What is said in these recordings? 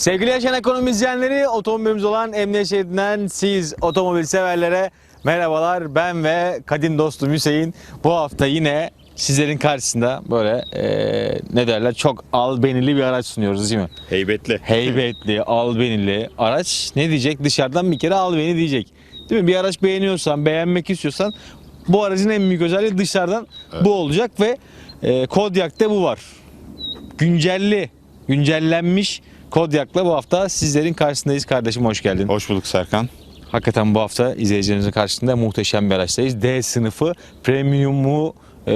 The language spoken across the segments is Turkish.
Sevgili yaşayan ekonomi izleyenleri, otomobilimiz olan Emniyet Şeridi'nden siz otomobil severlere merhabalar. Ben ve kadim dostum Hüseyin bu hafta yine sizlerin karşısında böyle eee, ne derler çok albenili bir araç sunuyoruz değil mi? Heybetli. Heybetli, albenili araç ne diyecek? Dışarıdan bir kere albeni diyecek. Değil mi? Bir araç beğeniyorsan, beğenmek istiyorsan bu aracın en büyük özelliği dışarıdan bu olacak ve e, Kodiak'ta bu var. Güncelli, güncellenmiş Kodiak'la bu hafta sizlerin karşısındayız kardeşim hoş geldin. Hoş bulduk Serkan. Hakikaten bu hafta izleyicilerimizin karşısında muhteşem bir araçtayız. D sınıfı premiumu e,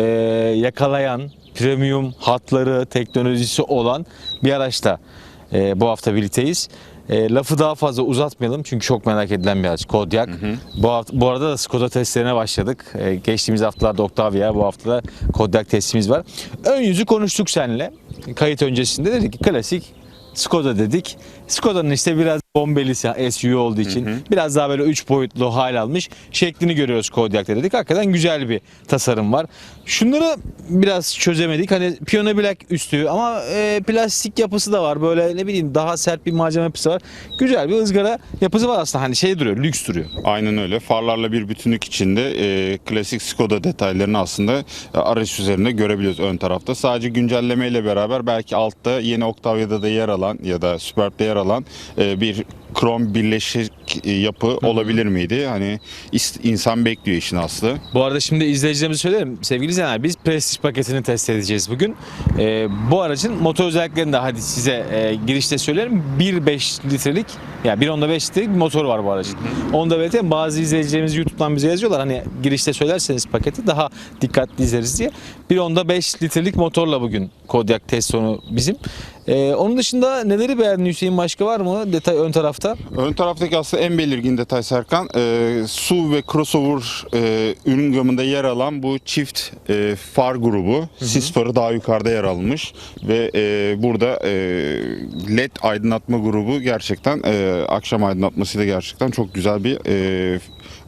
yakalayan, premium hatları, teknolojisi olan bir araçta e, bu hafta birlikteyiz. E, lafı daha fazla uzatmayalım çünkü çok merak edilen bir araç Kodiaq. Bu, hafta, bu arada da Skoda testlerine başladık. E, geçtiğimiz haftalarda Octavia, bu hafta da Kodiaq testimiz var. Ön yüzü konuştuk seninle. Kayıt öncesinde dedik ki klasik Skoda dedik. Skoda'nın işte biraz bombelisi SUV olduğu için biraz daha böyle 3 boyutlu hal almış şeklini görüyoruz Kodiaq'ta dedik. Hakikaten güzel bir tasarım var. Şunları biraz çözemedik. Hani piyano bilek üstü ama e, plastik yapısı da var. Böyle ne bileyim daha sert bir malzeme yapısı var. Güzel bir ızgara yapısı var aslında. Hani şey duruyor, lüks duruyor. Aynen öyle. Farlarla bir bütünlük içinde e, klasik Skoda detaylarını aslında e, araç üzerinde görebiliyoruz ön tarafta. Sadece güncellemeyle beraber belki altta yeni Octavia'da da yer alan ya da Superb'de yer alan e, bir you. Krom birleşik e, yapı olabilir miydi? Hani insan bekliyor işin aslı. Bu arada şimdi izleyicilerimize söylerim. Sevgili izleyenler biz Prestige paketini test edeceğiz bugün. Ee, bu aracın motor özelliklerini de hadi size e, girişte söylerim. 1.5 litrelik yani 1.5 litrelik bir motor var bu aracın. Onu da belirtelim. Bazı izleyicilerimiz YouTube'dan bize yazıyorlar. Hani girişte söylerseniz paketi daha dikkatli izleriz diye. 1.5 litrelik motorla bugün Kodiaq test sonu bizim. Ee, onun dışında neleri beğendin Hüseyin? Başka var mı? Detay ön tarafta. Ön taraftaki aslında en belirgin detay Serkan. E, SUV ve crossover e, ürün gamında yer alan bu çift e, far grubu. Sis farı daha yukarıda yer almış ve e, burada e, led aydınlatma grubu gerçekten e, akşam aydınlatmasıyla gerçekten çok güzel bir e,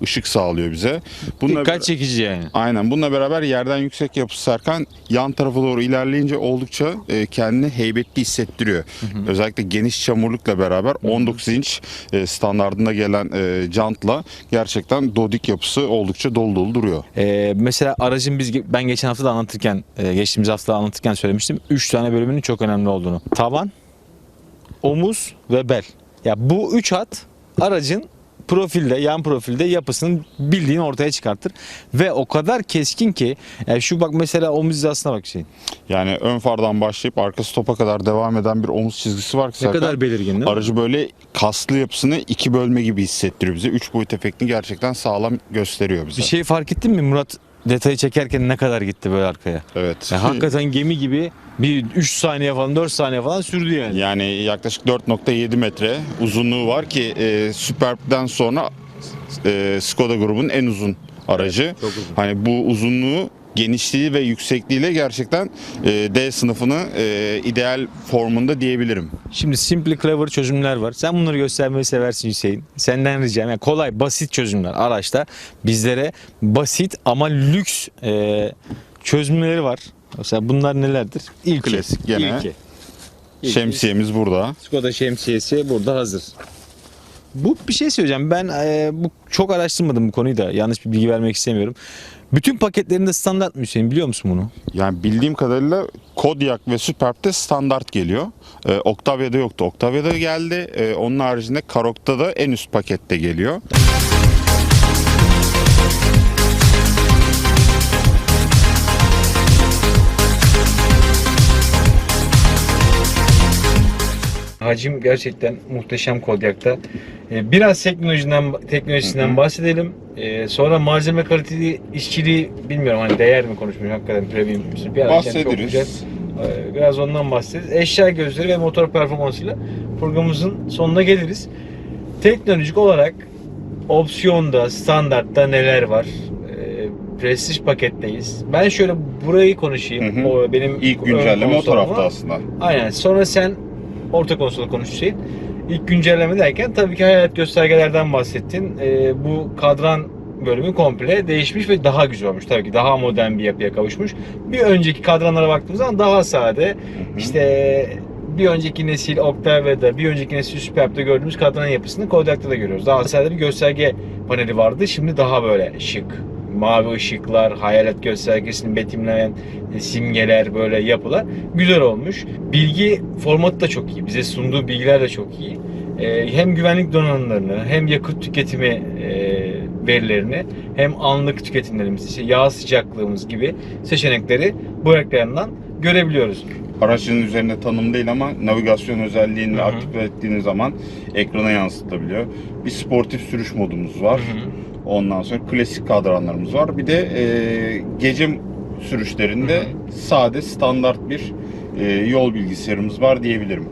ışık sağlıyor bize. Bununla Dikkat çekici yani. Aynen. Bununla beraber yerden yüksek yapısı Serkan yan tarafa doğru ilerleyince oldukça e, kendini heybetli hissettiriyor. Özellikle geniş çamurlukla beraber 19 inç e, standartında gelen e, jantla gerçekten dodik yapısı oldukça dolu dolu duruyor. Ee, mesela aracın biz ben geçen hafta da anlatırken, e, geçtiğimiz hafta da anlatırken söylemiştim. 3 tane bölümünün çok önemli olduğunu. Tavan, omuz ve bel. Ya bu üç hat aracın profilde, yan profilde yapısını bildiğin ortaya çıkartır. Ve o kadar keskin ki yani şu bak mesela omuz hizasına bak Hüseyin. Yani ön fardan başlayıp arka stopa kadar devam eden bir omuz çizgisi var ki Ne Serkan. kadar belirgin değil mi? Aracı böyle kaslı yapısını iki bölme gibi hissettiriyor bize. Üç boyut efektini gerçekten sağlam gösteriyor bize. Bir şey fark ettin mi Murat detayı çekerken ne kadar gitti böyle arkaya? Evet. Ya hakikaten gemi gibi bir 3 saniye falan 4 saniye falan sürdü yani. Yani yaklaşık 4.7 metre uzunluğu var ki e, Superb'den sonra e, Skoda grubun en uzun aracı. çok uzun. Hani bu uzunluğu genişliği ve yüksekliğiyle gerçekten e, D sınıfını e, ideal formunda diyebilirim. Şimdi Simply Clever çözümler var. Sen bunları göstermeyi seversin Hüseyin. Senden ricam yani kolay, basit çözümler araçta bizlere basit ama lüks e, çözümleri var. Mesela bunlar nelerdir? İlki. Klasik gene. İlki. İlki. Şemsiyemiz burada. Skoda şemsiyesi burada hazır. Bu bir şey söyleyeceğim. Ben e, bu çok araştırmadım bu konuyu da. Yanlış bir bilgi vermek istemiyorum. Bütün paketlerinde standart mı Hüseyin biliyor musun bunu? Yani bildiğim kadarıyla Kodiaq ve Superb'de standart geliyor. E, Octavia'da yoktu. Octavia'da geldi. E, onun haricinde Karok'ta da en üst pakette geliyor. Hacim gerçekten muhteşem Kodiak'ta. Ee, Biraz teknolojiden teknolojisinden bahsedelim. Ee, Sonra malzeme kaliteli işçiliği bilmiyorum hani değer mi konuşmuş hakikaten premium bir yani çok güzel. Bahsederiz. Ee, Biraz ondan bahsederiz. Eşya gözleri ve motor performansıyla programımızın sonuna geliriz. Teknolojik olarak opsiyonda, standartta neler var? Prestige paketteyiz. Ben şöyle burayı konuşayım. Hı hı. O benim İlk güncelleme o tarafta aslında. Aynen. Sonra sen orta konsola konuş Hüseyin. İlk güncelleme derken tabii ki hayat göstergelerden bahsettin. Ee, bu kadran bölümü komple değişmiş ve daha güzel olmuş. Tabii ki daha modern bir yapıya kavuşmuş. Bir önceki kadranlara baktığımız zaman daha sade. işte bir önceki nesil Octavia'da, bir önceki nesil Superb'de gördüğümüz kadran yapısını Kodak'ta da görüyoruz. Daha sade bir gösterge paneli vardı. Şimdi daha böyle şık. Mavi ışıklar, hayalet göstergesini betimleyen e, simgeler, böyle yapılar güzel olmuş. Bilgi formatı da çok iyi. Bize sunduğu bilgiler de çok iyi. Ee, hem güvenlik donanımlarını hem yakıt tüketimi e, verilerini hem anlık tüketimlerimiz, işte yağ sıcaklığımız gibi seçenekleri bu ekrandan görebiliyoruz. Aracın üzerinde tanım değil ama navigasyon özelliğini Hı hı. aktif ettiğiniz zaman ekrana yansıtabiliyor. Bir sportif sürüş modumuz var. Ondan sonra klasik kadranlarımız var. Bir de e, gece sürüşlerinde Hı sade standart bir e, yol bilgisayarımız var diyebilirim.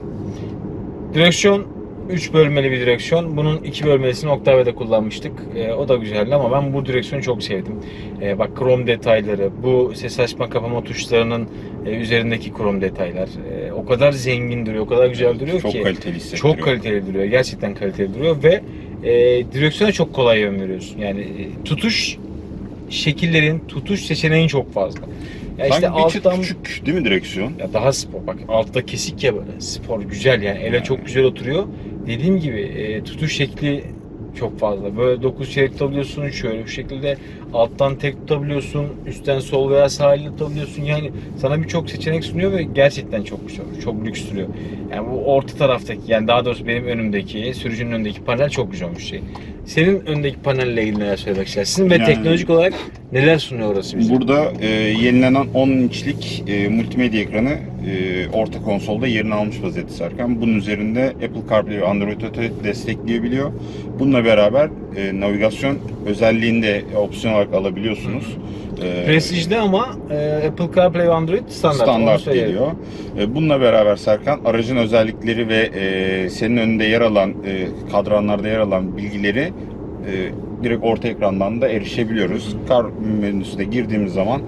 Direksiyon 3 bölmeli bir direksiyon. Bunun 2 bölmelisini Octavia'da kullanmıştık. Ee, o da güzeldi ama ben bu direksiyonu çok sevdim. Ee, bak krom detayları, bu ses açma kapama tuşlarının e, üzerindeki krom detaylar. e, o kadar zengin duruyor, o kadar güzel duruyor Çok ki. kaliteli hissettiriyor. Çok kaliteli duruyor. Gerçekten kaliteli duruyor ve e, direksiyona çok kolay yön veriyorsun. Yani e, tutuş şekillerin, tutuş seçeneğin çok fazla. Ya Sanki işte bir çıt alttan küçük değil mi direksiyon? ya daha spor. Bak altta kesik ya böyle. Spor güzel yani. Ele çok güzel oturuyor. Dediğim gibi e, tutuş şekli çok fazla. Böyle 9 çeyrek tutabiliyorsun. Şöyle bu şekilde alttan tek tutabiliyorsun. Üstten sol veya sağ elle tutabiliyorsun. Yani sana birçok seçenek sunuyor ve gerçekten çok güzel. Çok lüks duruyor. Yani bu orta taraftaki yani daha doğrusu benim önümdeki, sürücünün önündeki panel çok güzel bir şey. Senin öndeki panelle ilgili neler söylemek istersin ve Yani- teknolojik olarak neler sunuyor orası bize? Burada e, yenilenen 10 inçlik e, multimedya ekranı e, orta konsolda yerini almış vaziyette Serkan. Bunun üzerinde Apple CarPlay ve Android Auto destekleyebiliyor. Bununla beraber e, navigasyon özelliğinde opsiyon olarak alabiliyorsunuz. E, Prestige'de ama e, Apple CarPlay ve Android standart. standart geliyor. E, Bununla beraber Serkan aracın özellikleri ve e, senin önünde yer alan e, kadranlarda yer alan bilgileri e, direkt orta ekrandan da erişebiliyoruz. Kar menüsüne girdiğimiz zaman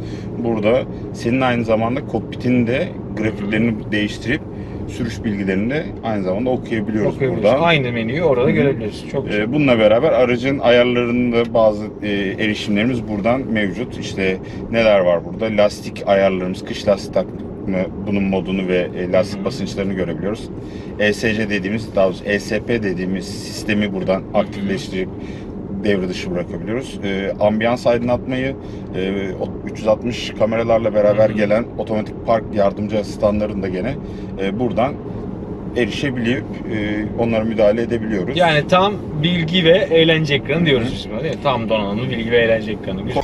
burada senin aynı zamanda kokpitini de grafiklerini değiştirip sürüş bilgilerini de aynı zamanda okuyabiliyoruz Okuyabiliyorsun. buradan. Aynı menüyü orada Hı görebiliyorsun. Çok güzel. Ee, Bununla beraber aracın ayarlarında bazı e, erişimlerimiz buradan mevcut. İşte neler var burada? Lastik ayarlarımız, kış lastik takımı, bunun modunu ve e, lastik hı. basınçlarını görebiliyoruz. ESC dediğimiz, daha doğrusu ESP dediğimiz sistemi buradan aktifleştirip devre dışı bırakabiliyoruz. Ee, ambiyans aydınlatmayı e, o- 360 kameralarla beraber gelen otomatik park yardımcı asistanların da gene e, buradan erişebilip e, onlara müdahale edebiliyoruz. Yani tam bilgi ve eğlence ekranı diyoruz biz buna değil mi? Tam donanımlı bilgi ve eğlence ekranı. Güzel.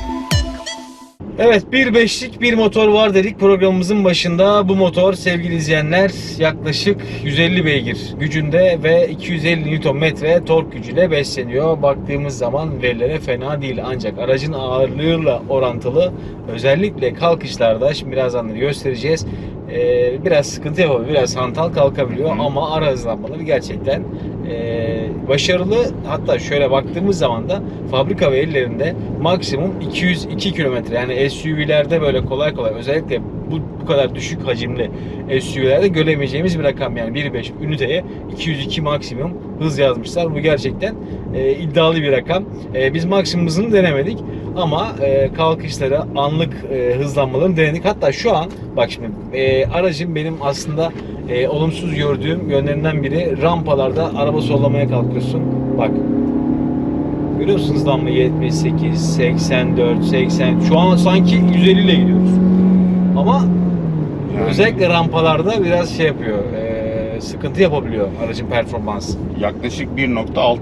Evet 1.5'lik bir motor var dedik programımızın başında. Bu motor sevgili izleyenler yaklaşık 150 beygir gücünde ve 250 Nm tork gücüyle besleniyor. Baktığımız zaman verilere fena değil ancak aracın ağırlığıyla orantılı özellikle kalkışlarda şimdi birazdan da göstereceğiz. Ee, biraz sıkıntı yapabiliyor, biraz hantal kalkabiliyor ama ara hızlanmaları gerçekten e, başarılı. Hatta şöyle baktığımız zaman da fabrika verilerinde maksimum 202 kilometre yani SUV'lerde böyle kolay kolay özellikle bu, bu kadar düşük hacimli SUV'lerde göremeyeceğimiz bir rakam yani 1.5 üniteye 202 maksimum hız yazmışlar. Bu gerçekten e, iddialı bir rakam. E, biz maksimum hızını denemedik ama e, kalkışları anlık e, hızlanmalarını denedik. Hatta şu an bak şimdi e, aracın benim aslında e, olumsuz gördüğüm yönlerinden biri rampalarda araba sollamaya kalkıyorsun. Bak Görüyor musunuz hızlanma 78, 84, 80. Şu an sanki 150 ile gidiyoruz. Ama Yani özellikle rampalarda biraz şey yapıyor. e, sıkıntı yapabiliyor aracın performansı. yaklaşık 1.6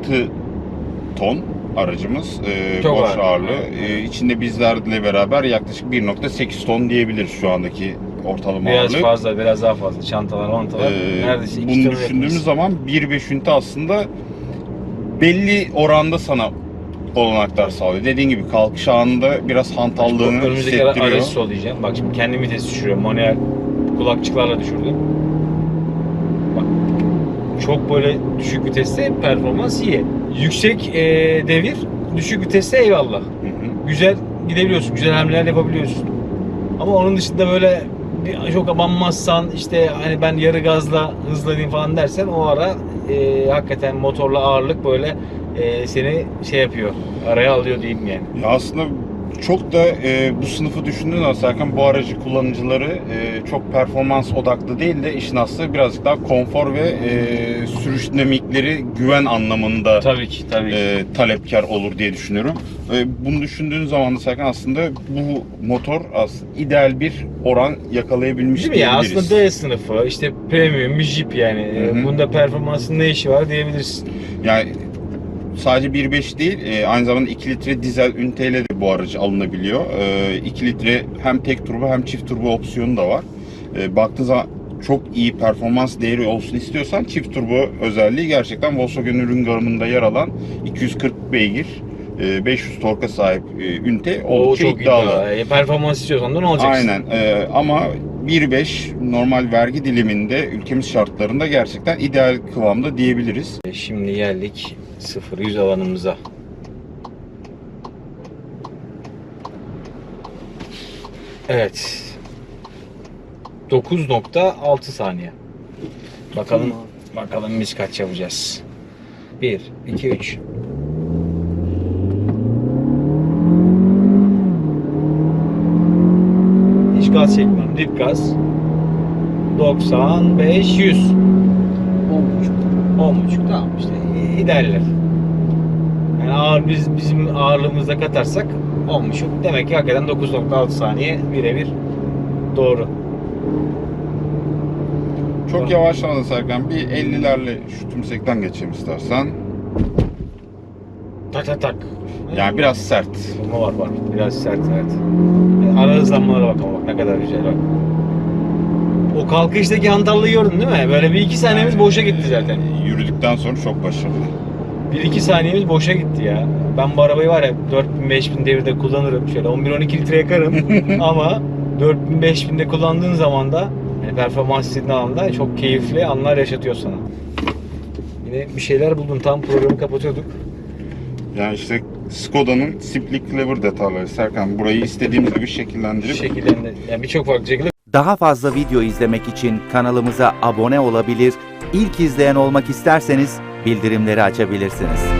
ton aracımız e, Çok boş ağır. ağırlığı. E, içinde bizlerle beraber yaklaşık 1.8 ton diyebiliriz şu andaki ortalama Biraz ağırlığı. fazla, biraz daha fazla. Çantalar, mantalar. Ee, neredeyse iki bunu tonu düşündüğümüz zaman 1.5 ünite aslında belli oranda sana olanaklar sağlıyor. Dediğin gibi kalkış anında biraz hantallığını Önümüzdeki hissettiriyor. aracı sollayacağım. Bak şimdi kendi vites düşürüyorum. Manuel kulakçıklarla düşürdüm. Bak çok böyle düşük viteste performans iyi. Yüksek e, devir, düşük viteste eyvallah. Hı hı. Güzel gidebiliyorsun, güzel hamleler yapabiliyorsun. Ama onun dışında böyle bir, çok abanmazsan işte hani ben yarı gazla hızlanayım falan dersen o ara e, hakikaten motorla ağırlık böyle e, seni şey yapıyor, araya alıyor diyeyim yani. Ya aslında çok da e, bu sınıfı düşündüğün zaman Serkan bu aracı kullanıcıları e, çok performans odaklı değil de işin aslı birazcık daha konfor ve e, sürüş dinamikleri güven anlamında Tabii ki tabii ki. e, talepkar olur diye düşünüyorum. E, bunu düşündüğün zaman da Serkan aslında bu motor aslında ideal bir oran yakalayabilmiş Değil mi ya? diyebiliriz. Aslında D sınıfı, işte premium bir Jeep yani. Hı hı. Bunda performansın ne işi var diyebilirsin. Yani sadece 1.5 değil, e, aynı zamanda 2 litre dizel üniteyle de bu aracı alınabiliyor. E, 2 litre hem tek turbo hem çift turbo opsiyonu da var. E, baktığın zaman çok iyi performans değeri olsun istiyorsan çift turbo özelliği gerçekten Volkswagen ürün garımında yer alan 240 beygir, e, 500 torka sahip e, ünite O oldukça çok iddialı. iddialı. E, performans istiyorsan da ne alacaksın? Aynen e, ama 1.5 normal vergi diliminde ülkemiz şartlarında gerçekten ideal kıvamda diyebiliriz. Şimdi geldik 0-100 alanımıza. Evet. 9.6 saniye. Bakalım bakalım biz kaç yapacağız. 1 2 3 gaz çekmem. Dip gaz. 95 100. 10.5. 10.5 tamam işte idealler. Yani ağır biz bizim ağırlığımızda katarsak 10.5. Demek ki hakikaten 9.6 saniye birebir doğru. Çok yavaşlamadın Serkan. Bir 50'lerle şu tümsekten geçeyim istersen. Tak tak tak. Yani biraz sert. Ama var var. Biraz sert evet. E, Ara hızlanmalara bak ama bak ne kadar güzel bak. O kalkıştaki hantallığı gördün değil mi? Böyle bir iki saniyemiz boşa gitti zaten. Ee, Yürüdükten sonra çok başarılı. Bir iki saniyemiz boşa gitti ya. Ben bu arabayı var ya 4000-5000 devirde kullanırım. Şöyle 11-12 litre yakarım. Ama 4000-5000'de kullandığın zaman da yani performans istediğin alanda çok keyifli anlar yaşatıyor sana. Yine bir şeyler buldun. Tam programı kapatıyorduk. Yani işte Skoda'nın Simply Clever detayları. Serkan burayı istediğimiz gibi Bir şekillendirip şekilde yani birçok farklı şekilde Daha fazla video izlemek için kanalımıza abone olabilir, ilk izleyen olmak isterseniz bildirimleri açabilirsiniz.